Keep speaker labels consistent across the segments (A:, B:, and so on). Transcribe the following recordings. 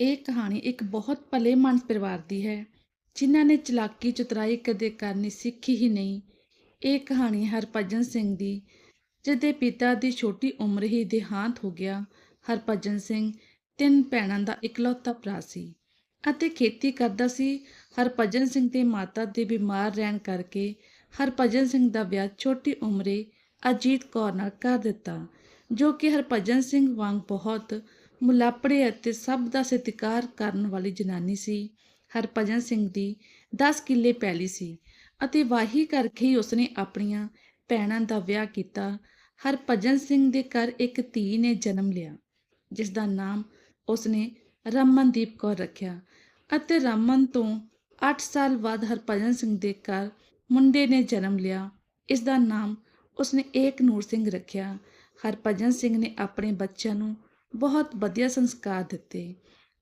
A: ਇਹ ਕਹਾਣੀ ਇੱਕ ਬਹੁਤ ਭਲੇ ਮਨ ਪਰਿਵਾਰ ਦੀ ਹੈ, ਜਿਨ੍ਹਾਂ ਨੇ ਚਲਾਕੀ ਚਤਰਾਈ ਕਦੇ ਕਰਨੀ ਸਿੱਖੀ ਹੀ ਨਹੀਂ। ਇਹ ਕਹਾਣੀ ਹਰਭਜਨ ਸਿੰਘ ਦੀ, ਜਿਹਦੇ ਪਿਤਾ ਦੀ ਛੋਟੀ ਉਮਰ ਹੀ ਦੇਹਾਂਤ ਹੋ ਗਿਆ। ਹਰਭਜਨ ਸਿੰਘ ਤਿੰਨ ਭੈਣਾਂ ਦਾ ਇਕਲੌਤਾ ਭਰਾ ਸੀ ਅਤੇ ਖੇਤੀ ਕਰਦਾ ਸੀ। ਹਰਭਜਨ ਸਿੰਘ ਦੇ ਮਾਤਾ ਦੇ ਬਿਮਾਰ ਰਹਿਣ ਕਰਕੇ ਹਰਭਜਨ ਸਿੰਘ ਦਾ ਵਿਆਹ ਛੋਟੀ ਉਮਰੇ ਅਜੀਤ ਕੌਰ ਨਾਲ ਕਰ ਦਿੱਤਾ, ਜੋ ਕਿ ਹਰਭਜਨ ਸਿੰਘ ਵਾਂਗ ਬਹੁਤ ਮੁਲਾਪੜੇ ਅਤੇ ਸਭ ਦਾ ਸਤਿਕਾਰ ਕਰਨ ਵਾਲੀ ਜਨਾਨੀ ਸੀ। ਹਰਭਜਨ ਸਿੰਘ ਦੀ 10 ਕਿੱਲੇ ਪੈਲੀ ਸੀ ਅਤੇ ਵਾਹੀ ਕਰਕੇ ਹੀ ਉਸਨੇ ਆਪਣੀਆਂ ਭੈਣਾਂ ਦਾ ਵਿਆਹ ਕੀਤਾ। ਹਰਭਜਨ ਸਿੰਘ ਦੇ ਘਰ ਇੱਕ ਧੀ ਨੇ ਜਨਮ ਲਿਆ, ਜਿਸ ਦਾ ਨਾਮ ਉਸਨੇ ਰਮਨਦੀਪ ਕੌਰ ਰੱਖਿਆ ਅਤੇ ਰਮਨ ਤੋਂ 8 ਸਾਲ ਬਾਅਦ ਹਰਭਜਨ ਸਿੰਘ ਦੇ ਘਰ ਮੁੰਡੇ ਨੇ ਜਨਮ ਲਿਆ। ਇਸ ਦਾ ਨਾਮ ਉਸਨੇ ਏਕ ਨੂਰ ਸਿੰਘ ਰੱਖਿਆ। ਹਰਭਜਨ ਸਿੰਘ ਨੇ ਆਪਣੇ ਬੱਚਿਆਂ ਨੂੰ ਬਹੁਤ ਵਧੀਆ ਸੰਸਕਾਰ ਦਿੱਤੇ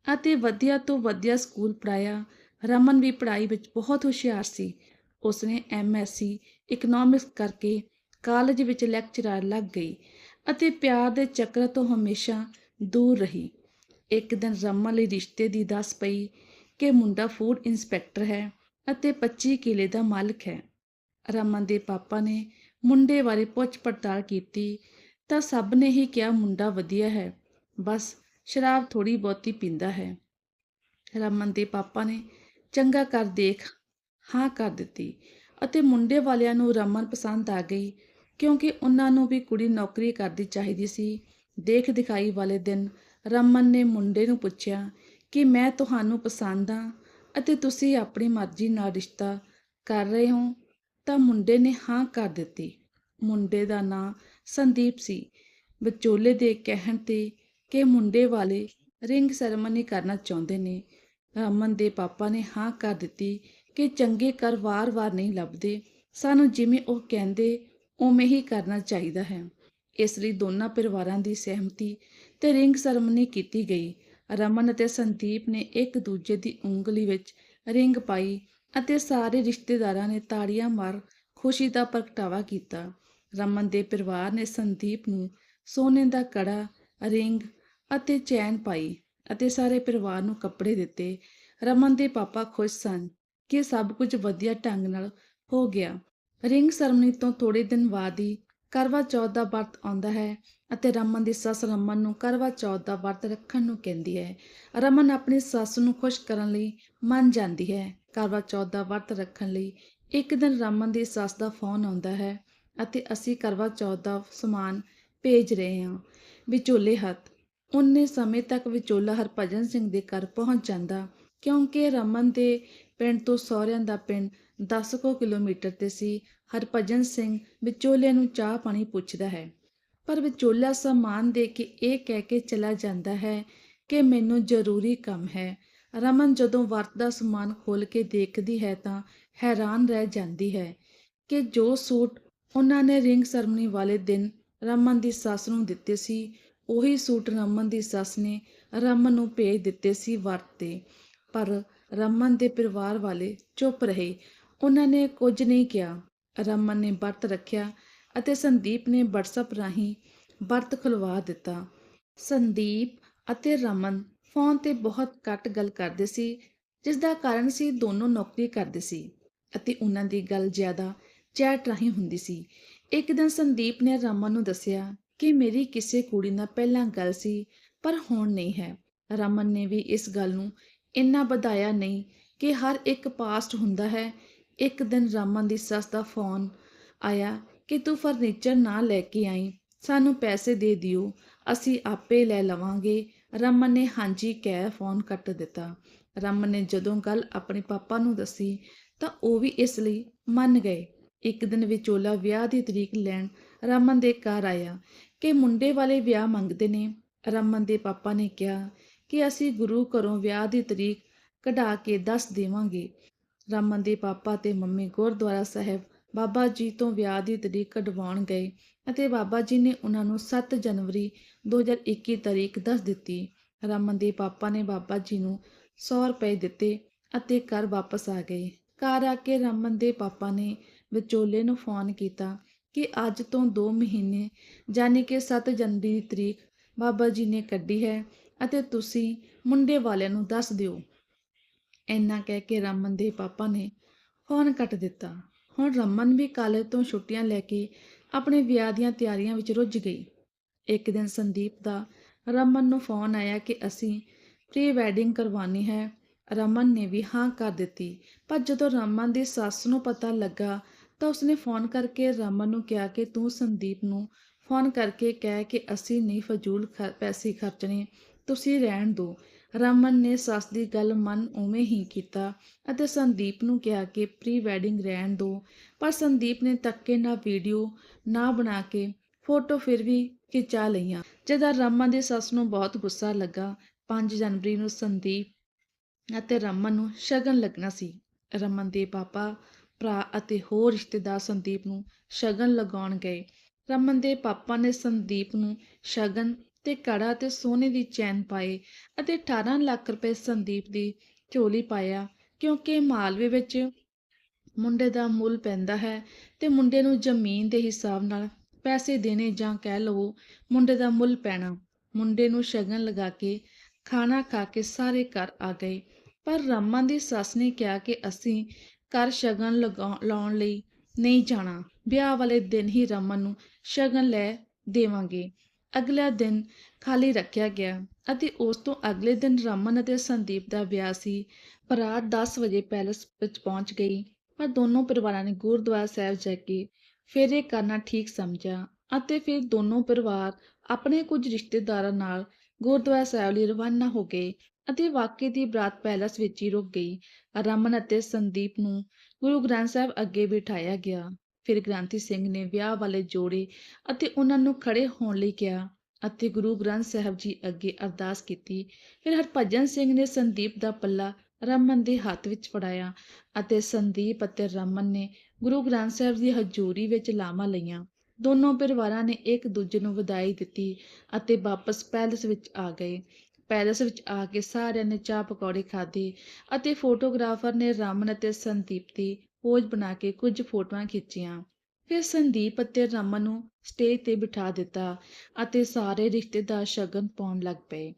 A: ਅਤੇ ਵਧੀਆ ਤੋਂ ਵਧੀਆ ਸਕੂਲ ਪੜਾਇਆ ਰਮਨ ਵੀ ਪੜ੍ਹਾਈ ਵਿੱਚ ਬਹੁਤ ਹੁਸ਼ਿਆਰ ਸੀ। ਉਸਨੇ ਐਮਐਸਸੀ ਇਕਨੋਮਿਕਸ ਕਰਕੇ ਕਾਲਜ ਵਿੱਚ ਲੈਕਚਰਰ ਲੱਗ ਗਈ ਅਤੇ ਪਿਆਰ ਦੇ ਚੱਕਰ ਤੋਂ ਹਮੇਸ਼ਾ ਦੂਰ ਰਹੀ। ਇੱਕ ਦਿਨ ਰਮਨ ਲਈ ਰਿਸ਼ਤੇ ਦੀ ਦੱਸ ਪਈ ਕਿ ਮੁੰਡਾ ਫੂਡ ਇੰਸਪੈਕਟਰ ਹੈ ਅਤੇ 25 ਕਿਲੇ ਦਾ ਮਾਲਕ ਹੈ। ਰਮਨ ਦੇ ਪਾਪਾ ਨੇ ਮੁੰਡੇ ਬਾਰੇ ਪੁੱਛ ਪੜਤਾਲ ਕੀਤੀ ਤਾਂ ਸਭ ਨੇ ਹੀ ਕਿਹਾ, ਮੁੰਡਾ ਵਧੀਆ ਹੈ। ਬਸ ਸ਼ਰਾਬ ਥੋੜੀ ਬਹੁਤੀ ਪੀਂਦਾ ਹੈ। ਰਮਨ ਦੇ ਪਾਪਾ ਨੇ ਚੰਗਾ ਕਰ ਦੇਖ ਹਾਂ ਕਰ ਦਿੱਤੀ ਅਤੇ ਮੁੰਡੇ ਵਾਲਿਆਂ ਨੂੰ ਰਮਨ ਪਸੰਦ ਆ ਗਈ ਕਿਉਂਕਿ ਉਹਨਾਂ ਨੂੰ ਵੀ ਕੁੜੀ ਨੌਕਰੀ ਕਰਦੀ ਚਾਹੀਦੀ ਸੀ। ਦੇਖ ਦਿਖਾਈ ਵਾਲੇ ਦਿਨ ਰਮਨ ਨੇ ਮੁੰਡੇ ਨੂੰ ਪੁੱਛਿਆ ਕਿ ਮੈਂ ਤੁਹਾਨੂੰ ਪਸੰਦ ਆ ਅਤੇ ਤੁਸੀਂ ਆਪਣੀ ਮਰਜ਼ੀ ਨਾਲ ਰਿਸ਼ਤਾ ਕਰ ਰਹੇ ਹੋ ਤਾਂ ਮੁੰਡੇ ਨੇ ਹਾਂ ਕਰ ਦਿੱਤੀ। ਮੁੰਡੇ ਦਾ ਨਾਂ ਸੰਦੀਪ ਸੀ। ਵਿਚੋਲੇ ਦੇ ਕਹਿਣ ਤੇ ਕਿ ਮੁੰਡੇ ਵਾਲੇ ਰਿੰਗ ਸੈਰਮਨੀ ਕਰਨਾ ਚਾਹੁੰਦੇ ਨੇ। ਰਮਨ ਦੇ ਪਾਪਾ ਨੇ ਹਾਂ ਕਰ ਦਿੱਤੀ ਕਿ ਚੰਗੇ ਘਰ ਵਾਰ-ਵਾਰ ਨਹੀਂ ਲੱਭਦੇ। ਸਾਨੂੰ ਜਿਵੇਂ ਉਹ ਕਹਿੰਦੇ, ਉਵੇਂ ਹੀ ਕਰਨਾ ਚਾਹੀਦਾ ਹੈ। ਇਸ ਲਈ ਦੋਨਾਂ ਪਰਿਵਾਰਾਂ ਦੀ ਸਹਿਮਤੀ ਤੇ ਰਿੰਗ ਸੈਰਮਨੀ ਕੀਤੀ ਗਈ। ਰਮਨ ਅਤੇ ਸੰਦੀਪ ਨੇ ਇੱਕ ਦੂਜੇ ਦੀ ਉਂਗਲੀ ਵਿੱਚ ਰਿੰਗ ਪਾਈ ਅਤੇ ਸਾਰੇ ਰਿਸ਼ਤੇਦਾਰਾਂ ਨੇ ਤਾੜੀਆਂ ਮਾਰ ਖੁਸ਼ੀ ਦਾ ਪ੍ਰਗਟਾਵਾ ਕੀਤਾ। ਰਮਨ ਦੇ ਪਰਿਵਾਰ ਨੇ ਸੰਦੀਪ ਨੂੰ ਸੋਨੇ ਦਾ ਕੜਾ, ਰਿੰਗ ਅਤੇ ਚੈਨ ਪਾਈ ਅਤੇ ਸਾਰੇ ਪਰਿਵਾਰ ਨੂੰ ਕੱਪੜੇ ਦਿੱਤੇ। ਰਮਨ ਦੇ ਪਾਪਾ ਖੁਸ਼ ਸਨ ਕਿ ਸਭ ਕੁਝ ਵਧੀਆ ਢੰਗ ਨਾਲ ਹੋ ਗਿਆ। ਰਿੰਗ ਸਰਮਨੀ ਤੋਂ ਥੋੜੇ ਦਿਨ ਬਾਅਦ ਹੀ ਕਰਵਾ ਚੌਥ ਦਾ ਵਰਤ ਆਉਂਦਾ ਹੈ ਅਤੇ ਰਮਨ ਦੀ ਸੱਸ ਰਮਨ ਨੂੰ ਕਰਵਾ ਚੌਥ ਦਾ ਵਰਤ ਰੱਖਣ ਨੂੰ ਕਹਿੰਦੀ ਹੈ। ਰਮਨ ਆਪਣੀ ਸੱਸ ਨੂੰ ਖੁਸ਼ ਕਰਨ ਲਈ ਮੰਨ ਜਾਂਦੀ ਹੈ। ਕਰਵਾ ਚੌਥ ਦਾ ਵਰਤ ਰੱਖਣ ਲਈ ਇੱਕ ਦਿਨ ਰਮਨ ਦੀ ਸੱਸ ਦਾ ਫੋਨ ਆਉਂਦਾ ਹੈ ਅਤੇ ਅਸੀਂ ਕਰਵਾ ਚੌਥ ਦਾ ਸਮਾਨ ਭੇਜ ਰਹੇ ਹਾਂ। ਵਿਚੋਲੇ ਹੱਥ ਉਨੇ ਸਮੇਂ ਤੱਕ ਵਿਚੋਲਾ ਹਰਭਜਨ ਸਿੰਘ ਦੇ ਘਰ ਪਹੁੰਚ ਜਾਂਦਾ, ਕਿਉਂਕਿ ਰਮਨ ਦੇ ਪਿੰਡ ਤੋਂ ਸਹੁਰਿਆਂ ਦਾ ਪਿੰਡ 10 ਕੁ ਕਿਲੋਮੀਟਰ ਤੇ ਸੀ, ਹਰਭਜਨ ਸਿੰਘ ਵਿਚੋਲੇ ਨੂੰ ਚਾਹ ਪਾਣੀ ਪੁੱਛਦਾ ਹੈ। ਪਰ ਵਿਚੋਲਾ ਸਮਾਨ ਦੇ ਕੇ ਇਹ ਕਹਿ ਕੇ ਚਲਾ ਜਾਂਦਾ ਹੈ ਕਿ ਮੈਨੂੰ ਜ਼ਰੂਰੀ ਕੰਮ ਹੈ। ਰਮਨ ਜਦੋਂ ਵਰਤ ਦਾ ਸਮਾਨ ਖੋਲ ਕੇ ਦੇਖਦੀ ਹੈ ਤਾਂ ਹੈਰਾਨ ਰਹਿ ਜਾਂਦੀ ਹੈ ਕਿ ਜੋ ਸੂਟ ਉਹਨਾਂ ਨੇ ਰਿੰਗ ਸਰਮਨੀ ਵਾਲੇ ਦਿਨ ਰਮਨ ਦੀ ਸੱਸ ਨੂੰ ਦਿੱਤੇ ਸੀ ਉਹੀ ਸੂਟ ਰਮਨ ਦੀ ਸੱਸ ਨੇ ਰਮਨ ਨੂੰ ਭੇਜ ਦਿੱਤੇ ਸੀ ਵਰਤ ਤੇ। ਪਰ ਰਮਨ ਦੇ ਪਰਿਵਾਰ ਵਾਲੇ ਚੁੱਪ ਰਹੇ। ਉਹਨਾਂ ਨੇ ਕੁਝ ਨਹੀਂ ਕਿਹਾ। ਰਮਨ ਨੇ ਵਰਤ ਰੱਖਿਆ ਅਤੇ ਸੰਦੀਪ ਨੇ WhatsApp ਰਾਹੀਂ ਵਰਤ ਖੁਲਵਾ ਦਿੱਤਾ। ਸੰਦੀਪ ਅਤੇ ਰਮਨ ਫੋਨ ਤੇ ਬਹੁਤ ਘੱਟ ਗੱਲ ਕਰਦੇ ਸੀ ਜਿਸ ਦਾ ਕਾਰਨ ਸੀ ਦੋਨੋਂ ਨੌਕਰੀ ਕਰਦੇ ਸੀ ਅਤੇ ਉਹਨਾਂ ਦੀ ਗੱਲ ਜ਼ਿਆਦਾ ਚੈਟ ਰਾਹੀਂ ਹੁੰਦੀ ਸੀ। ਇੱਕ ਦਿਨ ਸੰਦੀਪ ਨੇ ਰਮਨ ਨੂੰ ਦੱਸਿਆ ਕਿ ਮੇਰੀ ਕਿਸੇ ਕੁੜੀ ਨਾਲ ਪਹਿਲਾਂ ਗੱਲ ਸੀ, ਪਰ ਹੁਣ ਨਹੀਂ ਹੈ। ਰਮਨ ਨੇ ਵੀ ਇਸ ਗੱਲ ਨੂੰ ਇੰਨਾ ਵਧਾਇਆ ਨਹੀਂ ਕਿ ਹਰ ਇੱਕ ਪਾਸਟ ਹੁੰਦਾ ਹੈ। ਇੱਕ ਦਿਨ ਰਮਨ ਦੀ ਸੱਸ ਦਾ ਫੋਨ ਆਇਆ ਕਿ ਤੂੰ ਫਰਨੀਚਰ ਨਾ ਲੈ ਕੇ ਆਈ, ਸਾਨੂੰ ਪੈਸੇ ਦੇ ਦਿਓ, ਅਸੀਂ ਆਪੇ ਲੈ ਲਵਾਂਗੇ। ਰਮਨ ਨੇ ਹਾਂਜੀ ਕਹਿ ਫੋਨ ਕੱਟ ਦਿੱਤਾ। ਰਮਨ ਨੇ ਜਦੋਂ ਗੱਲ ਆਪਣੇ ਪਾਪਾ ਨੂੰ ਦੱਸੀ ਤਾਂ ਉਹ ਵੀ ਇਸ ਲਈ ਮੰਨ ਗਏ। ਇੱਕ ਦਿਨ ਵਿਚੋਲਾ ਵਿਆਹ ਦੀ ਤਰੀਕ ਲੈਣ ਰਮਨ ਦੇ ਘਰ ਆਇਆ। ਕਿ ਮੁੰਡੇ ਵਾਲੇ ਵਿਆਹ ਮੰਗਦੇ ਨੇ। ਰਮਨ ਦੇ ਪਾਪਾ ਨੇ ਕਿਹਾ ਕਿ ਅਸੀਂ ਗੁਰੂ ਘਰੋਂ ਵਿਆਹ ਦੀ ਤਰੀਕ ਕਢਾ ਕੇ ਦੱਸ ਦੇਵਾਂਗੇ। ਰਮਨ ਦੇ ਪਾਪਾ ਤੇ ਮੰਮੀ ਗੁਰਦੁਆਰਾ ਸਾਹਿਬ ਬਾਬਾ ਜੀ ਤੋਂ ਵਿਆਹ ਦੀ ਤਰੀਕ ਕਢਵਾਉਣ ਗਏ ਅਤੇ ਬਾਬਾ ਜੀ ਨੇ ਉਹਨਾਂ ਨੂੰ 7 ਜਨਵਰੀ 2021 ਤਰੀਕ ਦੱਸ ਦਿੱਤੀ। ਰਮਨ ਦੇ ਪਾਪਾ ਨੇ ਬਾਬਾ ਜੀ ਨੂੰ 100 ਰੁਪਏ ਦਿੱਤੇ ਅਤੇ ਘਰ ਵਾਪਸ ਆ ਗਏ। ਘਰ ਆ ਕੇ ਰਮਨ ਦੇ ਪਾਪਾ ਨੇ ਵਿਚੋਲੇ ਨੂੰ ਫੋਨ ਕੀਤਾ ਕਿ ਅੱਜ ਤੋਂ 2 ਮਹੀਨੇ ਯਾਨੀ ਕਿ 7 ਜਨਵਰੀ ਦੀ ਤਰੀਕ, ਬਾਬਾ ਜੀ ਨੇ ਕੱਢੀ ਹੈ ਅਤੇ ਤੁਸੀਂ ਮੁੰਡੇ ਵਾਲਿਆਂ ਨੂੰ ਦੱਸ ਦਿਓ। ਇੰਨਾ ਕਹਿ ਕੇ ਰਮਨ ਦੇ ਪਾਪਾ ਨੇ ਫੋਨ ਕੱਟ ਦਿੱਤਾ। ਹੁਣ ਰਮਨ ਵੀ ਕਾਲਜ ਤੋਂ ਛੁੱਟੀਆਂ ਲੈ ਕੇ ਆਪਣੇ ਵਿਆਹ ਦੀਆਂ ਤਿਆਰੀਆਂ ਵਿੱਚ ਰੁੱਝ ਗਈ। ਇੱਕ ਦਿਨ ਸੰਦੀਪ ਦਾ ਰਮਨ ਨੂੰ ਫੋਨ ਆਇਆ ਕਿ ਅਸੀਂ ਪ੍ਰੀ ਵੈਡਿੰਗ ਕਰਵਾਉਣੀ ਹੈ। ਰਮਨ ਨੇ ਵੀ ਹਾਂ ਕਰ ਦਿੱਤੀ, ਪਰ ਜਦੋਂ ਰਮਨ ਦੀ ਸੱਸ ਨੂੰ ਪਤਾ ਲੱਗਾ ਤਾਂ ਉਸਨੇ ਫੋਨ ਕਰਕੇ ਰਮਨ ਨੂੰ ਕਿਹਾ ਕਿ ਤੂੰ ਸੰਦੀਪ ਨੂੰ ਫੋਨ ਕਰਕੇ ਕਹਿ ਕਿ ਅਸੀਂ ਨਹੀਂ ਫਜ਼ੂਲ ਪੈਸੇ ਖਰਚਣੇ, ਤੁਸੀਂ ਰਹਿਣ ਦਿਓ ਰਮਨ ਨੇ ਸੱਸ ਦੀ ਗੱਲ ਮੰਨ ਉਵੇਂ ਹੀ ਕੀਤਾ ਅਤੇ ਸੰਦੀਪ ਨੂੰ ਕਿਹਾ ਕਿ ਪ੍ਰੀ ਵੈਡਿੰਗ ਰਹਿਣ ਦਿਓ ਪਰ ਸੰਦੀਪ ਨੇ ਧੱਕੇ ਨਾਲ ਵੀਡੀਓ ਨਾ ਬਣਾ ਕੇ ਫੋਟੋ ਫਿਰ ਵੀ ਖਿਚਾ ਲਈਆਂ। ਜਦੋਂ ਰਮਨ ਦੀ ਸੱਸ ਨੂੰ ਬਹੁਤ ਗੁੱਸਾ ਲੱਗਾ 5 ਜਨਵਰੀ ਨੂੰ ਸੰਦੀਪ ਅਤੇ ਰਮਨ ਨੂੰ ਸ਼ਗਨ ਲੱਗਣਾ ਸੀ। ਰਮਨ ਦੇ ਪਾਪਾ ਭਰਾ ਅਤੇ ਹੋਰ ਰਿਸ਼ਤੇਦਾਰ ਸੰਦੀਪ ਨੂੰ ਸ਼ਗਨ ਲਗਾਉਣ ਗਏ। ਰਮਨ ਦੇ ਪਾਪਾ ਨੇ ਸੰਦੀਪ ਨੂੰ ਸ਼ਗਨ ਤੇ ਕੜਾ ਤੇ ਸੋਨੇ ਦੀ ਚੈਨ ਪਾਏ ਅਤੇ 18 ਲੱਖ ਰੁਪਏ ਸੰਦੀਪ ਦੀ ਝੋਲੀ ਪਾਇਆ, ਕਿਉਂਕਿ ਮਾਲਵੇ ਵਿੱਚ ਮੁੰਡੇ ਦਾ ਮੁੱਲ ਪੈਂਦਾ ਹੈ ਤੇ ਮੁੰਡੇ ਨੂੰ ਜ਼ਮੀਨ ਦੇ ਹਿਸਾਬ ਨਾਲ ਪੈਸੇ ਦੇਣੇ ਜਾਂ ਕਹਿ ਲਵੋ ਮੁੰਡੇ ਦਾ ਮੁੱਲ ਪੈਣਾ। ਮੁੰਡੇ ਨੂੰ ਸ਼ਗਨ ਲਗਾ ਕੇ ਖਾਣਾ ਖਾ ਕੇ ਸਾਰੇ ਘਰ ਆ ਗਏ, ਪਰ ਰਮਨ ਦੀ ਸੱਸ ਨੇ ਕਿਹਾ ਕਿ ਅਸੀਂ ਘਰ ਸ਼ਗਨ ਲਗਾਉ- ਲਾਉਣ ਲਈ ਨਹੀਂ ਜਾਣਾ। ਵਿਆਹ ਵਾਲੇ ਦਿਨ ਹੀ ਰਮਨ ਨੂੰ ਸ਼ਗਨ ਲੈ ਦੇਵਾਂਗੇ। ਅਗਲਾ ਦਿਨ ਖਾਲੀ ਰੱਖਿਆ ਗਿਆ ਅਤੇ ਉਸ ਤੋਂ ਅਗਲੇ ਦਿਨ ਰਮਨ ਅਤੇ ਸੰਦੀਪ ਦਾ ਵਿਆਹ ਸੀ। ਰਾਤ 10 ਵਜੇ ਪੈਲਸ ਵਿੱਚ ਪਹੁੰਚ ਗਈ, ਪਰ ਦੋਨੋਂ ਪਰਿਵਾਰਾਂ ਨੇ ਗੁਰਦੁਆਰਾ ਸਾਹਿਬ ਜਾ ਕੇ ਫੇਰੇ ਕਰਨਾ ਠੀਕ ਸਮਝਿਆ ਅਤੇ ਫਿਰ ਦੋਨੋਂ ਪਰਿਵਾਰ ਆਪਣੇ ਕੁਝ ਰਿਸ਼ਤੇਦਾਰਾਂ ਨਾਲ ਗੁਰਦੁਆਰਾ ਸਾਹਿਬ ਲਈ ਰਵਾਨਾ ਹੋ ਗਏ। ਅਤੇ ਵਾਕਈ ਦੀ ਬਰਾਤ ਪੈਲਸ ਵਿੱਚ ਹੀ ਰੁਕ ਗਈ। ਰਮਨ ਅਤੇ ਸੰਦੀਪ ਨੂੰ ਗੁਰੂ ਗ੍ਰੰਥ ਸਾਹਿਬ ਅੱਗੇ ਬਿਠਾਇਆ ਗਿਆ। ਫਿਰ ਗ੍ਰੰਥੀ ਸਿੰਘ ਨੇ ਵਿਆਹ ਵਾਲੇ ਜੋੜੇ ਅਤੇ ਉਹਨਾਂ ਨੂੰ ਖੜੇ ਹੋਣ ਲਈ ਕਿਹਾ ਅਤੇ ਗੁਰੂ ਗ੍ਰੰਥ ਸਾਹਿਬ ਜੀ ਅੱਗੇ ਅਰਦਾਸ ਕੀਤੀ। ਫਿਰ ਹਰਭਜਨ ਸਿੰਘ ਨੇ ਸੰਦੀਪ ਦਾ ਪੱਲਾ ਰਮਨ ਦੇ ਹੱਥ ਵਿੱਚ ਫੜਾਇਆ ਅਤੇ ਸੰਦੀਪ ਅਤੇ ਰਮਨ ਨੇ ਗੁਰੂ ਗ੍ਰੰਥ ਸਾਹਿਬ ਦੀ ਹਜ਼ੂਰੀ ਵਿੱਚ ਲਾਵਾਂ ਲਈਆਂ। ਦੋਨੋਂ ਪਰਿਵਾਰਾਂ ਨੇ ਇੱਕ ਦੂਜੇ ਨੂੰ ਵਧਾਈ ਦਿੱਤੀ ਅਤੇ ਵਾਪਸ ਪੈਲਸ ਵਿੱਚ ਆ ਗਏ। ਪੈਲਸ ਵਿੱਚ ਆ ਕੇ ਸਾਰਿਆਂ ਨੇ ਚਾਹ ਪਕੌੜੇ ਖਾਧੇ ਅਤੇ ਫੋਟੋਗ੍ਰਾਫਰ ਨੇ ਰਮਨ ਅਤੇ ਸੰਦੀਪ ਦੀ ਪੋਜ਼ ਬਣਾ ਕੇ ਕੁਝ ਫੋਟੋਆਂ ਖਿੱਚੀਆਂ। ਫਿਰ ਸੰਦੀਪ ਅਤੇ ਰਮਨ ਨੂੰ ਸਟੇਜ ਤੇ ਬਿਠਾ ਦਿੱਤਾ ਅਤੇ ਸਾਰੇ ਰਿਸ਼ਤੇਦਾਰ ਸ਼ਗਨ ਪਾਉਣ ਲੱਗ ਪਏ।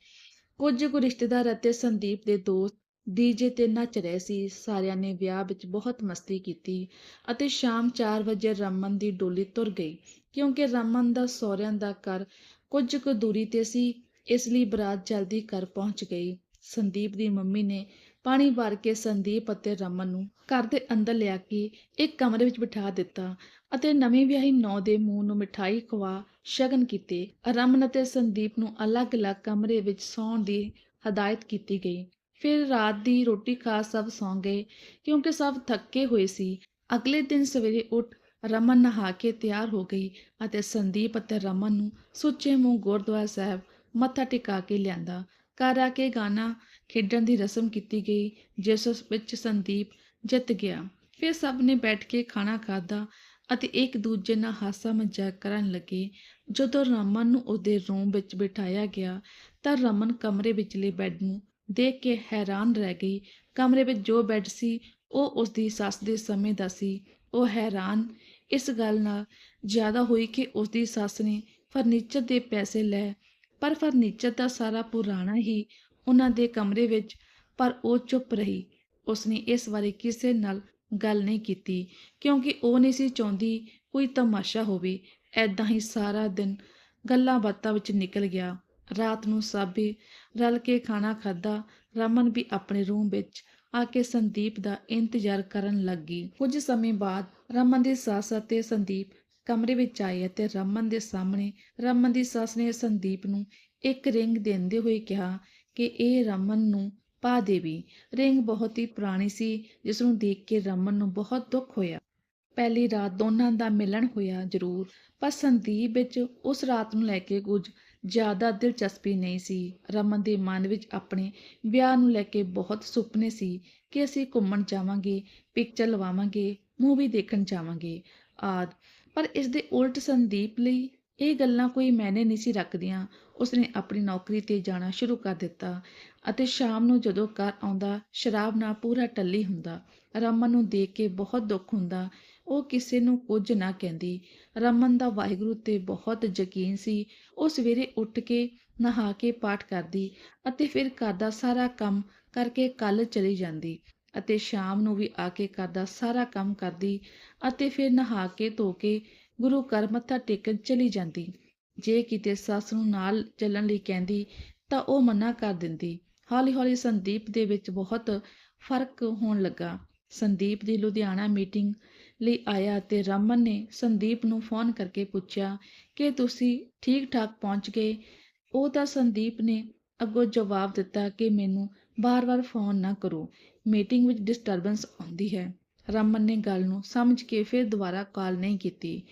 A: ਕੁਝ ਕੁ ਰਿਸ਼ਤੇਦਾਰ ਅਤੇ ਸੰਦੀਪ ਦੇ ਦੋਸਤ ਡੀਜੇ ਤੇ ਨੱਚ ਰਹੇ ਸੀ। ਸਾਰਿਆਂ ਨੇ ਵਿਆਹ ਵਿੱਚ ਬਹੁਤ ਮਸਤੀ ਕੀਤੀ ਅਤੇ ਸ਼ਾਮ 4 ਵਜੇ ਰਮਨ ਦੀ ਡੋਲੀ ਤੁਰ ਗਈ ਕਿਉਂਕਿ ਰਮਨ ਦਾ ਸਹੁਰਿਆਂ ਦਾ ਘਰ ਕੁਝ ਕੁ ਦੂਰੀ ਤੇ ਸੀ। ਇਸ ਲਈ ਬਰਾਤ ਜਲਦੀ ਘਰ ਪਹੁੰਚ ਗਈ। ਸੰਦੀਪ ਦੀ ਮੰਮੀ ਨੇ ਪਾਣੀ ਭਰ ਕੇ ਸੰਦੀਪ ਅਤੇ ਰਮਨ ਨੂੰ ਘਰ ਦੇ ਅੰਦਰ ਲਿਆ ਕੇ ਇੱਕ ਕਮਰੇ ਵਿੱਚ ਬਿਠਾ ਦਿੱਤਾ ਅਤੇ ਨਵੀਂ ਵਿਆਹੀ ਨੌ ਦੇ ਮੂੰਹ ਨੂੰ ਮਿਠਾਈ ਖਵਾ ਸ਼ਗਨ ਕੀਤੇ। ਰਮਨ ਅਤੇ ਸੰਦੀਪ ਨੂੰ ਅਲੱਗ-ਅਲੱਗ ਕਮਰੇ ਵਿੱਚ ਸੌਣ ਦੀ ਹਦਾਇਤ ਕੀਤੀ ਗਈ। ਫਿਰ ਰਾਤ ਦੀ ਰੋਟੀ ਖਾ ਸਭ ਸੌਂ ਗਏ ਕਿਉਂਕਿ ਸਭ ਥੱਕੇ ਹੋਏ ਸੀ। ਅਗਲੇ ਦਿਨ ਸਵੇਰੇ ਉੱਠ ਰਮਨ ਨਹਾ ਕੇ ਤਿਆਰ ਹੋ ਗਈ ਅਤੇ ਸੰਦੀਪ ਅਤੇ ਰਮਨ ਨੂੰ ਸੁੱਚੇ ਮੂੰਹ ਗੁਰਦੁਆਰਾ ਸਾਹਿਬ ਮੱਥਾ ਟਿਕਾ ਕੇ ਲਿਆਂਦਾ। ਘਰ ਆ ਕੇ ਗਾਣਾ ਖੇਡਣ ਦੀ ਰਸਮ ਕੀਤੀ ਗਈ, ਜਿਸ ਵਿੱਚ ਸੰਦੀਪ ਜਿੱਤ ਗਿਆ। ਫਿਰ ਸਭ ਨੇ ਬੈਠ ਕੇ ਖਾਣਾ ਖਾਧਾ ਅਤੇ ਇੱਕ ਦੂਜੇ ਨਾਲ ਹਾਸਾ ਮਜ਼ਾਕ ਕਰਨ ਲੱਗੇ। ਜਦੋਂ ਰਮਨ ਨੂੰ ਉਹਦੇ ਰੂਮ ਵਿੱਚ ਬਿਠਾਇਆ ਗਿਆ, ਤਾਂ ਰਮਨ ਕਮਰੇ ਵਿਚਲੇ ਬੈੱਡ ਨੂੰ ਦੇਖ ਕੇ ਹੈਰਾਨ ਰਹਿ ਗਈ। ਕਮਰੇ ਵਿੱਚ ਜੋ ਬੈੱਡ ਸੀ, ਉਹ ਉਸ ਦੀ ਸੱਸ ਦੇ ਸਮੇਂ ਦਾ ਸੀ। ਉਹ ਹੈਰਾਨ ਇਸ ਗੱਲ ਨਾਲ ਜ਼ਿਆਦਾ ਹੋਈ ਕਿ ਉਸ ਦੀ ਸੱਸ ਨੇ ਫਰਨੀਚਰ ਦੇ ਪੈਸੇ ਲੈ ਪਰ ਫਰਨੀਚਰ ਦਾ ਸਾਰਾ ਪੁਰਾਣਾ ਹੀ ਉਹਨਾਂ ਦੇ ਕਮਰੇ ਵਿੱਚ, ਪਰ ਉਹ ਚੁੱਪ ਰਹੀ। ਉਸਨੇ ਇਸ ਬਾਰੇ ਕਿਸੇ ਨਾਲ ਗੱਲ ਨਹੀਂ ਕੀਤੀ, ਕਿਉਂਕਿ ਉਹ ਨਹੀਂ ਸੀ ਚਾਹੁੰਦੀ ਕੋਈ ਤਮਾਸ਼ਾ ਹੋਵੇ। ਐਦਾਂ ਹੀ ਸਾਰਾ ਦਿਨ ਗੱਲਾਂ ਬਾਤਾਂ ਵਿੱਚ ਨਿਕਲ ਗਿਆ। ਰਾਤ ਨੂੰ ਸਾਬੇ ਰਲ ਕੇ ਖਾਣਾ ਖਾਧਾ। ਰਮਨ ਵੀ ਆਪਣੇ ਰੂਮ ਵਿੱਚ ਆ ਕੇ ਸੰਦੀਪ ਦਾ ਇੰਤਜ਼ਾਰ ਕਰਨ ਲੱਗੀ। ਕੁਝ ਸਮੇਂ ਬਾਅਦ ਰਮਨ ਦੀ ਸੱਸ ਅਤੇ ਸੰਦੀਪ ਕਮਰੇ ਵਿੱਚ ਆਏ ਅਤੇ ਰਮਨ ਦੇ ਸਾਹਮਣੇ, ਰਮਨ ਦੀ ਸੱਸ ਨੇ ਸੰਦੀਪ ਨੂੰ ਇੱਕ ਰਿੰਗ ਦਿੰਦੇ ਹੋਏ ਕਿਹਾ ਕਿ ਇਹ ਰਮਨ ਨੂੰ ਪਾ ਦੇਵੀ। ਰਿੰਗ ਬਹੁਤ ਹੀ ਪੁਰਾਣੀ ਸੀ ਜਿਸ ਨੂੰ ਦੇਖ ਕੇ ਰਮਨ ਨੂੰ ਬਹੁਤ ਦੁੱਖ ਹੋਇਆ। ਪਹਿਲੀ ਰਾਤ ਦੋਨਾਂ ਦਾ ਮਿਲਣ ਹੋਇਆ ਜ਼ਰੂਰ, ਪਰ ਸੰਦੀਪ ਵਿੱਚ ਉਸ ਰਾਤ ਨੂੰ ਲੈ ਕੇ ਕੁਝ ਜ਼ਿਆਦਾ ਦਿਲਚਸਪੀ ਨਹੀਂ ਸੀ। ਰਮਨ ਦੇ ਮਨ ਵਿੱਚ ਆਪਣੇ ਵਿਆਹ ਨੂੰ ਲੈ ਕੇ ਬਹੁਤ ਸੁਪਨੇ ਸੀ ਕਿ ਅਸੀਂ ਘੁੰਮਣ ਜਾਵਾਂਗੇ ਪਿਕਚਰ ਲਵਾਵਾਂਗੇ ਮੂਵੀ ਦੇਖਣ ਜਾਵਾਂਗੇ। ਆਦ। ਪਰ ਇਸ ਦੇ ਉਲਟ ਸੰਦੀਪ ਲਈ ਇਹ ਗੱਲਾਂ ਕੋਈ ਮੈਨੇ ਨਹੀਂ ਸੀ ਰੱਖਦੀਆਂ। ਉਸਨੇ ਆਪਣੀ ਨੌਕਰੀ ਤੇ ਜਾਣਾ ਸ਼ੁਰੂ ਕਰ ਦਿੱਤਾ ਅਤੇ ਸ਼ਾਮ ਨੂੰ ਜਦੋਂ ਘਰ ਆਉਂਦਾ, ਸ਼ਰਾਬ ਨਾਲ ਪੂਰਾ ਟੱਲੀ ਹੁੰਦਾ। ਰਮਨ ਨੂੰ ਦੇਖ ਕੇ ਬਹੁਤ ਦੁੱਖ ਹੁੰਦਾ। ਉਹ ਕਿਸੇ ਨੂੰ ਕੁਝ ਨਾ ਕਹਿੰਦੀ। ਰਮਨ ਦਾ ਵਾਹਿਗੁਰੂ ਤੇ ਬਹੁਤ ਯਕੀਨ ਸੀ। ਉਹ ਸਵੇਰੇ ਉੱਠ ਕੇ ਨਹਾ ਕੇ ਪਾਠ ਕਰਦੀ ਅਤੇ ਫਿਰ ਘਰ ਦਾ ਸਾਰਾ ਕੰਮ ਕਰਕੇ ਕੱਲ ਚਲੀ ਜਾਂਦੀ। ਅਤੇ ਸ਼ਾਮ ਨੂੰ ਵੀ ਆ ਕੇ ਘਰ ਦਾ ਸਾਰਾ ਕੰਮ ਕਰਦੀ ਅਤੇ ਫਿਰ ਨਹਾ ਕੇ ਧੋ ਕੇ ਗੁਰੂ ਘਰ ਮੱਥਾ ਟੇਕਣ ਚਲੀ ਜਾਂਦੀ। ਜੇ ਕਿਤੇ ਸੱਸ ਨੂੰ ਨਾਲ ਚੱਲਣ ਲਈ ਕਹਿੰਦੀ ਤਾਂ ਉਹ ਮਨਾ ਕਰ ਦਿੰਦੀ। ਹੌਲੀ ਹੌਲੀ ਸੰਦੀਪ ਦੇ ਵਿੱਚ ਬਹੁਤ ਫ਼ਰਕ ਹੋਣ ਲੱਗਾ। ਸੰਦੀਪ ਦੀ ਲੁਧਿਆਣਾ ਮੀਟਿੰਗ ਲਈ ਆਇਆ ਤੇ ਰਮਨ ਨੇ ਸੰਦੀਪ ਨੂੰ ਫੋਨ ਕਰਕੇ ਪੁੱਛਿਆ ਕਿ ਤੁਸੀਂ ਠੀਕ ਠਾਕ ਪਹੁੰਚ ਗਏ? ਉਹ ਤਾਂ ਸੰਦੀਪ ਨੇ ਅੱਗੋਂ ਜਵਾਬ ਦਿੱਤਾ ਕਿ ਮੈਨੂੰ ਬਾਰ-ਬਾਰ ਫੋਨ ਨਾ ਕਰੋ। ਮੀਟਿੰਗ ਵਿੱਚ ਡਿਸਟਰਬੈਂਸ ਆਉਂਦੀ ਹੈ। ਰਮਨ ਨੇ ਗੱਲ ਨੂੰ ਸਮਝ ਕੇ ਫਿਰ ਦੁਬਾਰਾ ਕਾਲ ਨਹੀਂ ਕੀਤੀ।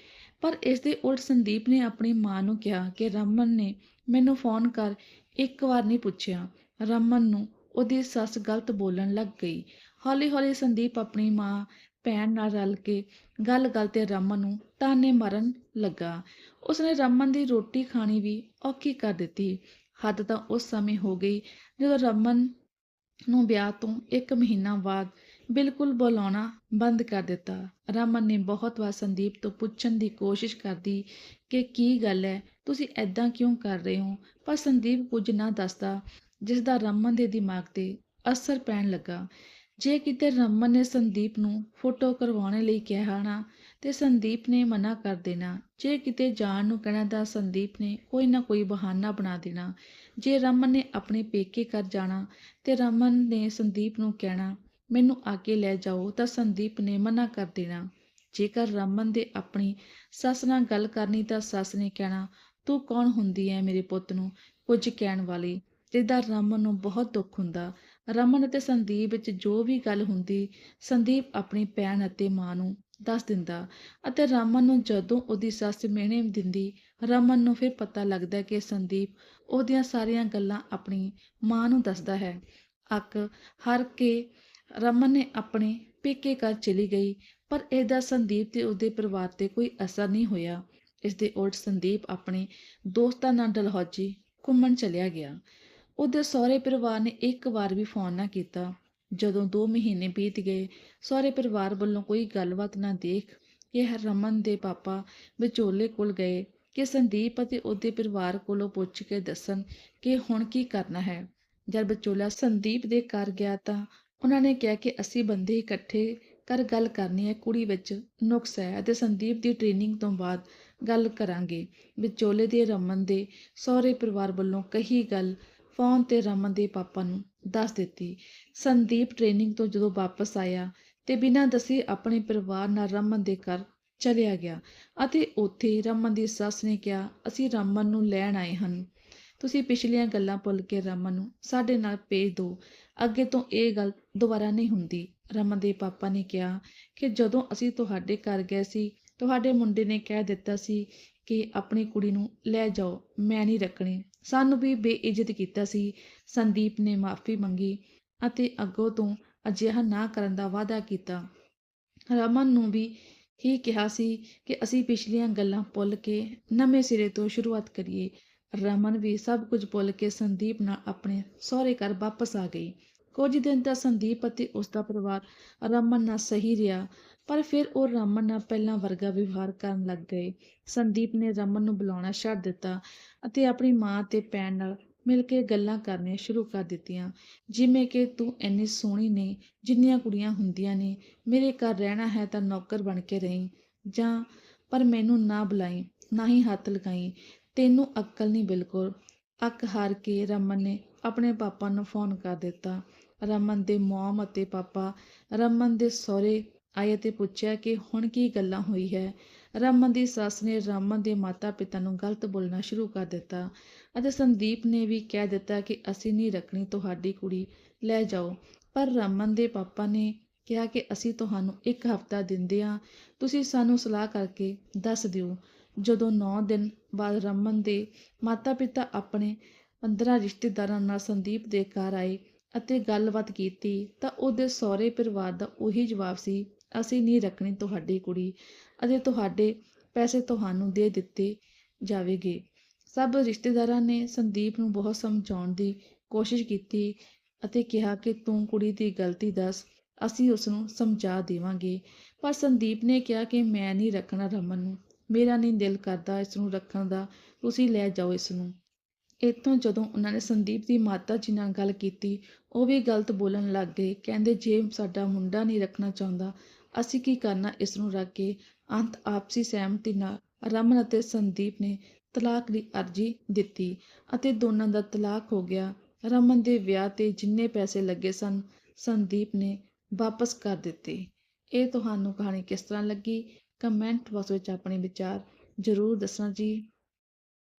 A: ਪਰ ਇਸ ਦੇ ਉਲਟ ਸੰਦੀਪ ਨੇ ਆਪਣੀ ਮਾਂ ਨੂੰ ਕਿਹਾ ਕਿ ਰਮਨ ਨੇ ਮੈਨੂੰ ਫੋਨ ਕਰ ਇੱਕ ਵਾਰ ਨਹੀਂ ਪੁੱਛਿਆ। ਰਮਨ ਨੂੰ ਉਹਦੀ ਸੱਸ ਗਲਤ ਬੋਲਣ ਲੱਗ ਗਈ। ਹੌਲੀ-ਹੌਲੀ ਸੰਦੀਪ ਆਪਣੀ ਮਾਂ, ਭੈਣ ਨਾਲ ਰਲ ਕੇ ਗੱਲ-ਗੱਲ ਤੇ ਰਮਨ ਨੂੰ ਤਾਨੇ ਮਾਰਨ ਲੱਗਾ। ਉਸਨੇ ਰਮਨ ਦੀ ਰੋਟੀ ਖਾਣੀ ਵੀ ਔਖੀ ਕਰ ਦਿੱਤੀ। ਹੱਦ ਤਾਂ ਉਸ ਸਮੇਂ ਹੋ ਗਈ ਜਦੋਂ ਰਮਨ ਨੂੰ ਵਿਆਹ ਤੋਂ ਇੱਕ ਮਹੀਨਾ ਬਾਅਦ ਬਿਲਕੁਲ ਬੁਲਾਉਣਾ ਬੰਦ ਕਰ ਦਿੱਤਾ। ਰਮਨ ਨੇ ਬਹੁਤ ਵਾਰ ਸੰਦੀਪ ਤੋਂ ਪੁੱਛਣ ਦੀ ਕੋਸ਼ਿਸ਼ ਕਰਦੀ ਕਿ ਕੀ ਗੱਲ ਹੈ, ਤੁਸੀਂ ਐਦਾਂ ਕਿਉਂ ਕਰ ਰਹੇ ਹੋ? ਪਰ ਸੰਦੀਪ ਕੁਝ ਨਾ ਦੱਸਦਾ ਜਿਸ ਦਾ ਰਮਨ ਦੇ ਦਿਮਾਗ ਤੇ ਅਸਰ ਪੈਣ ਲੱਗਾ। ਜੇ ਕਿਤੇ ਰਮਨ ਨੇ ਸੰਦੀਪ ਨੂੰ ਫੋਟੋ ਕਰਵਾਉਣ ਲਈ ਕਿਹਾ ਨਾ ਤੇ ਸੰਦੀਪ ਨੇ ਮਨਾ ਕਰ ਦੇਣਾ। ਜੇ ਕਿਤੇ ਜਾਣ ਨੂੰ ਕਹਿਣਾ ਤਾਂ ਸੰਦੀਪ ਨੇ ਕੋਈ ਨਾ ਕੋਈ ਬਹਾਨਾ ਬਣਾ ਦੇਣਾ। ਜੇ ਰਮਨ ਨੇ ਆਪਣੇ ਪੇਕੇ ਘਰ ਜਾਣਾ ਤੇ ਰਮਨ ਨੇ ਸੰਦੀਪ ਨੂੰ ਕਹਿਣਾ, ਮੈਨੂੰ ਆ ਕੇ ਲੈ ਜਾਓ, ਤਾਂ ਸੰਦੀਪ ਨੇ ਮਨਾ ਕਰ ਦੇਣਾ। ਜੇਕਰ ਰਮਨ ਦੇ ਆਪਣੀ ਸੱਸ ਨਾਲ ਗੱਲ ਕਰਨੀ ਤਾਂ ਸੱਸ ਨੇ ਕਹਿਣਾ, ਤੂੰ ਕੌਣ ਹੁੰਦੀ ਹੈ ਮੇਰੇ ਪੁੱਤ ਨੂੰ ਕੁਝ ਕਹਿਣ ਵਾਲੀ? ਜਿੱਦਾਂ ਰਮਨ ਨੂੰ ਬਹੁਤ ਦੁੱਖ ਹੁੰਦਾ। ਰਮਨ ਅਤੇ ਸੰਦੀਪ ਵਿੱਚ ਜੋ ਵੀ ਗੱਲ ਹੁੰਦੀ, ਸੰਦੀਪ ਆਪਣੀ ਭੈਣ ਅਤੇ ਮਾਂ ਨੂੰ ਦੱਸ ਦਿੰਦਾ। ਅਤੇ ਰਮਨ ਨੂੰ ਜਦੋਂ ਉਹਦੀ ਸੱਸ ਮਿਹਣੇ ਦਿੰਦੀ ਰਮਨ ਨੂੰ ਫਿਰ ਪਤਾ ਲੱਗਦਾ ਕਿ ਸੰਦੀਪ ਉਹਦੀਆਂ ਸਾਰੀਆਂ ਗੱਲਾਂ ਆਪਣੀ ਮਾਂ ਨੂੰ ਦੱਸਦਾ ਹੈ। ਅੱਕ ਹਰ ਕੇ ਰਮਨ ਨੇ ਆਪਣੇ ਪੇਕੇ ਘਰ ਚਲੀ ਗਈ, ਪਰ ਇਹਦਾ ਸੰਦੀਪ ਤੇ ਉਹਦੇ ਪਰਿਵਾਰ ਤੇ ਕੋਈ ਅਸਰ ਨਹੀਂ ਹੋਇਆ। ਇਸ ਦੇ ਉਲਟ ਸੰਦੀਪ ਆਪਣੇ ਦੋਸਤਾਂ ਨਾਲ ਡਲਹੌਜੀ ਘੁੰਮਣ ਚਲਿਆ ਗਿਆ। ਉਹਦੇ ਸਹੁਰੇ ਪਰਿਵਾਰ ਨੇ ਇੱਕ ਵਾਰ ਵੀ ਫੋਨ ਨਾ ਕੀਤਾ। ਜਦੋਂ 2 ਮਹੀਨੇ ਬੀਤ ਗਏ ਸਹੁਰੇ ਪਰਿਵਾਰ ਵੱਲੋਂ ਕੋਈ ਗੱਲਬਾਤ ਨਾ ਦੇਖ ਕੇ ਰਮਨ ਦੇ ਪਾਪਾ ਵਿਚੋਲੇ ਕੋਲ ਗਏ ਕਿ ਸੰਦੀਪ ਅਤੇ ਉਹਦੇ ਪਰਿਵਾਰ ਕੋਲੋਂ ਪੁੱਛ ਕੇ ਦੱਸਣ ਕਿ ਹੁਣ ਕੀ ਕਰਨਾ ਹੈ। ਜਦ ਵਿਚੋਲਾ ਸੰਦੀਪ ਦੇ ਘਰ ਗਿਆ ਤਾਂ ਉਹਨਾਂ ਨੇ ਕਿਹਾ ਕਿ ਅਸੀਂ ਬੰਦੇ ਇਕੱਠੇ ਕਰ ਗੱਲ ਕਰਨੀ ਹੈ, ਕੁੜੀ ਵਿੱਚ ਨੁਕਸ ਹੈ ਅਤੇ ਸੰਦੀਪ ਦੀ ਟ੍ਰੇਨਿੰਗ ਤੋਂ ਬਾਅਦ ਗੱਲ ਕਰਾਂਗੇ। ਵਿਚੋਲੇ ਦੇ ਰਮਨ ਦੇ ਸਹੁਰੇ ਪਰਿਵਾਰ ਵੱਲੋਂ ਕਹੀ ਗੱਲ, ਫੋਨ ਤੇ ਰਮਨ ਦੇ ਪਾਪਾ ਨੂੰ ਦੱਸ ਦਿੱਤੀ। ਸੰਦੀਪ ਟ੍ਰੇਨਿੰਗ ਤੋਂ ਜਦੋਂ ਵਾਪਸ ਆਇਆ ਤੇ ਬਿਨਾਂ ਦੱਸੇ ਆਪਣੇ ਪਰਿਵਾਰ ਨਾਲ ਰਮਨ ਦੇ ਘਰ ਚਲਿਆ ਗਿਆ ਅਤੇ ਉੱਥੇ ਰਮਨ ਦੀ ਸੱਸ ਨੇ ਕਿਹਾ, ਅਸੀਂ ਰਮਨ ਨੂੰ ਲੈਣ ਆਏ ਹਨ। ਤੁਸੀਂ ਪਿਛਲੀਆਂ ਗੱਲਾਂ ਭੁੱਲ ਕੇ ਰਮਨ ਨੂੰ ਸਾਡੇ ਨਾਲ ਭੇਜ ਦਿਓ। ਅੱਗੇ ਤੋਂ ਇਹ ਗੱਲ ਦੁਬਾਰਾ ਨਹੀਂ ਹੁੰਦੀ। ਰਮਨ ਦੇ ਪਾਪਾ ਨੇ ਕਿਹਾ ਕਿ ਜਦੋਂ ਅਸੀਂ ਤੁਹਾਡੇ ਘਰ ਗਏ ਸੀ ਤੁਹਾਡੇ ਮੁੰਡੇ ਨੇ ਕਹਿ ਦਿੱਤਾ ਸੀ ਕਿ ਆਪਣੀ ਕੁੜੀ ਨੂੰ ਲੈ ਜਾਓ, ਮੈਂ ਨਹੀਂ ਰੱਖਣੀ। ਸਾਨੂੰ ਵੀ ਬੇਇੱਜ਼ਤ ਕੀਤਾ ਸੀ। ਸੰਦੀਪ ਨੇ ਮਾਫੀ ਮੰਗੀ ਅਤੇ ਅੱਗੋਂ ਤੋਂ ਅਜਿਹਾ ਨਾ ਕਰਨ ਦਾ ਵਾਅਦਾ ਕੀਤਾ। ਰਮਨ ਨੂੰ ਵੀ ਹੀ ਕਿਹਾ ਸੀ ਕਿ ਅਸੀਂ ਪਿਛਲੀਆਂ ਗੱਲਾਂ ਭੁੱਲ ਕੇ ਨਵੇਂ ਸਿਰੇ ਤੋਂ ਸ਼ੁਰੂਆਤ ਕਰੀਏ। ਰਮਨ ਵੀ ਸਭ ਕੁਝ ਭੁੱਲ ਕੇ ਸੰਦੀਪ ਨਾਲ ਆਪਣੇ ਸਹੁਰੇ ਘਰ ਵਾਪਸ ਆ ਗਈ। ਕੁਝ ਦਿਨ ਤਾਂ ਸੰਦੀਪ ਅਤੇ ਉਸ ਦਾ ਪਰਿਵਾਰ ਰਮਨ ਨਾਲ ਸਹੀ ਰਿਹਾ, ਪਰ ਫਿਰ ਉਹ ਰਮਨ ਨਾਲ ਪਹਿਲਾਂ ਵਰਗਾ ਵਿਵਹਾਰ ਕਰਨ ਲੱਗ ਗਏ। ਸੰਦੀਪ ਨੇ ਰਮਨ ਨੂੰ ਬੁਲਾਉਣਾ ਛੱਡ ਦਿੱਤਾ ਅਤੇ ਆਪਣੀ ਮਾਂ ਤੇ ਭੈਣ ਨਾਲ ਮਿਲ ਕੇ ਗੱਲਾਂ ਕਰਨੀਆਂ ਸ਼ੁਰੂ ਕਰ ਦਿੱਤੀਆਂ। ਜਿਵੇਂ ਕਿ ਤੂੰ ਇੰਨੀ ਸੋਹਣੀ ਨੇ, ਜਿੰਨੀਆਂ ਕੁੜੀਆਂ ਹੁੰਦੀਆਂ ਨੇ, ਮੇਰੇ ਘਰ ਰਹਿਣਾ ਹੈ ਤਾਂ ਨੌਕਰ ਬਣ ਕੇ ਰਹੀਂ, ਜਾਂ ਪਰ ਮੈਨੂੰ ਨਾ ਬੁਲਾਈ, ਨਾ ਹੀ ਹੱਥ ਲਗਾਈ, ਤੈਨੂੰ ਅਕਲ ਨਹੀਂ ਬਿਲਕੁਲ। ਅੱਕ ਹਾਰ ਕੇ ਰਮਨ ਨੇ ਆਪਣੇ ਪਾਪਾ ਨੂੰ ਫੋਨ ਕਰ ਦਿੱਤਾ। ਰਮਨ ਦੇ ਮਮ ਅਤੇ ਪਾਪਾ ਰਮਨ ਦੇ ਸਹੁਰੇ ਆਏ ਅਤੇ ਪੁੱਛਿਆ ਕਿ ਹੁਣ ਕੀ ਗੱਲਾਂ ਹੋਈ ਹੈ। ਰਮਨ ਦੀ ਸੱਸ ਨੇ ਰਮਨ ਦੇ ਮਾਤਾ-ਪਿਤਾ ਨੂੰ ਗਲਤ ਬੋਲਣਾ ਸ਼ੁਰੂ ਕਰ ਦਿੱਤਾ ਅਤੇ ਸੰਦੀਪ ਨੇ ਵੀ ਕਹਿ ਦਿੱਤਾ ਕਿ ਅਸੀਂ ਨਹੀਂ ਰੱਖਣੀ ਤੁਹਾਡੀ ਕੁੜੀ, ਲੈ ਜਾਓ। ਪਰ ਰਮਨ ਦੇ ਪਾਪਾ ਨੇ ਕਿਹਾ ਕਿ ਅਸੀਂ ਤੁਹਾਨੂੰ ਇੱਕ ਹਫ਼ਤਾ ਦਿੰਦੇ ਹਾਂ, ਤੁਸੀਂ ਸਾਨੂੰ ਸਲਾਹ ਕਰਕੇ ਦੱਸ ਦਿਓ। ਜਦੋਂ 9 ਦਿਨ ਬਾਅਦ ਰਮਨ ਦੇ ਮਾਤਾ-ਪਿਤਾ ਆਪਣੇ 15 ਰਿਸ਼ਤੇਦਾਰਾਂ ਨਾਲ ਸੰਦੀਪ ਦੇ ਘਰ ਆਏ ਅਤੇ ਗੱਲਬਾਤ ਕੀਤੀ ਤਾਂ ਉਹਦੇ ਸਹੁਰੇ ਪਰਿਵਾਰ ਦਾ ਉਹੀ ਜਵਾਬ ਸੀ, ਅਸੀਂ ਨਹੀਂ ਰੱਖਣੀ ਤੁਹਾਡੀ ਕੁੜੀ ਅਤੇ ਤੁਹਾਡੇ ਪੈਸੇ ਤੁਹਾਨੂੰ ਦੇ ਦਿੱਤੇ ਜਾਵੇਗੇ। ਸਭ ਰਿਸ਼ਤੇਦਾਰਾਂ ਨੇ ਸੰਦੀਪ ਨੂੰ ਬਹੁਤ ਸਮਝਾਉਣ ਦੀ ਕੋਸ਼ਿਸ਼ ਕੀਤੀ ਅਤੇ ਕਿਹਾ ਕਿ ਤੂੰ ਕੁੜੀ ਦੀ ਗਲਤੀ ਦੱਸ, ਅਸੀਂ ਉਸ ਨੂੰ ਸਮਝਾ ਦੇਵਾਂਗੇ। ਪਰ ਸੰਦੀਪ ਨੇ ਕਿਹਾ ਕਿ ਮੈਂ ਨਹੀਂ ਰੱਖਣਾ ਰਮਨ ਨੂੰ, ਮੇਰਾ ਨਹੀਂ ਦਿਲ ਕਰਦਾ ਇਸ ਨੂੰ ਰੱਖਣ ਦਾ, ਤੁਸੀਂ ਲੈ ਜਾਓ ਇਸ ਨੂੰ। ਇੱਥੋਂ ਜਦੋਂ ਉਹਨਾਂ ਨੇ ਸੰਦੀਪ ਦੀ ਮਾਤਾ ਜੀ ਨਾਲ ਗੱਲ ਕੀਤੀ, ਉਹ ਵੀ ਗਲਤ ਬੋਲਣ ਲੱਗ ਗਏ। ਕਹਿੰਦੇ, ਜੇ ਸਾਡਾ ਮੁੰਡਾ ਨਹੀਂ ਰੱਖਣਾ ਚਾਹੁੰਦਾ, ਅਸੀਂ ਕੀ ਕਰਨਾ ਇਸ ਨੂੰ ਰੱਖ ਕੇ? ਅੰਤ ਆਪਸੀ ਸਹਿਮਤੀ ਨਾਲ ਰਮਨ ਅਤੇ ਸੰਦੀਪ ਨੇ ਤਲਾਕ ਦੀ ਅਰਜ਼ੀ ਦਿੱਤੀ ਅਤੇ ਦੋਨਾਂ ਦਾ ਤਲਾਕ ਹੋ ਗਿਆ। ਰਮਨ ਦੇ ਵਿਆਹ ਤੇ ਜਿੰਨੇ ਪੈਸੇ ਲੱਗੇ ਸਨ, ਸੰਦੀਪ ਨੇ ਵਾਪਸ ਕਰ ਦਿੱਤੇ। ਇਹ ਤੁਹਾਨੂੰ ਕਹਾਣੀ ਕਿਸ ਤਰ੍ਹਾਂ ਲੱਗੀ? ਕਮੈਂਟ ਬਾਕਸ ਵਿੱਚ ਆਪਣੇ ਵਿਚਾਰ ਜ਼ਰੂਰ ਦੱਸਣਾ ਜੀ।